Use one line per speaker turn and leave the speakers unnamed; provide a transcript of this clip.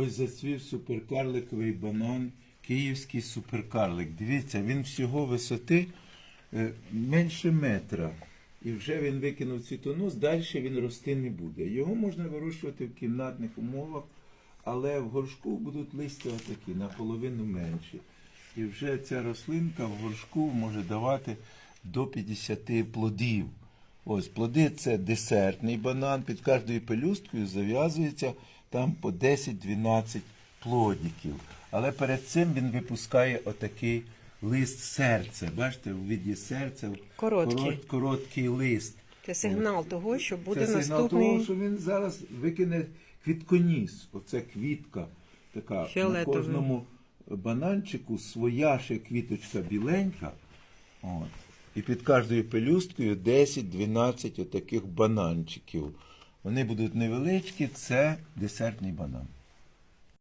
Ось зацвів суперкарликовий банан, київський суперкарлик. Дивіться, він всього висоти е, менше метра. І вже він викинув цвітонос, далі він рости не буде. Його можна вирощувати в кімнатних умовах, але в горшку будуть листя отакі, наполовину менші. І вже ця рослинка в горшку може давати до 50 плодів. Ось плоди це десертний банан. Під кожною пелюсткою зав'язується там по 10-12 плодиків. Але перед цим він випускає отакий лист серця. Бачите, у віді серця
Короткий.
корот- короткий лист.
Це сигнал того, що буде
Це сигнал
наступний
того, що він зараз викине квітконіс. Оце квітка така
Фіолетовий.
на кожному бананчику своя ще квіточка біленька. От. І під кожною пелюсткою 10-12 отаких бананчиків. Вони будуть невеличкі, це десертний банан.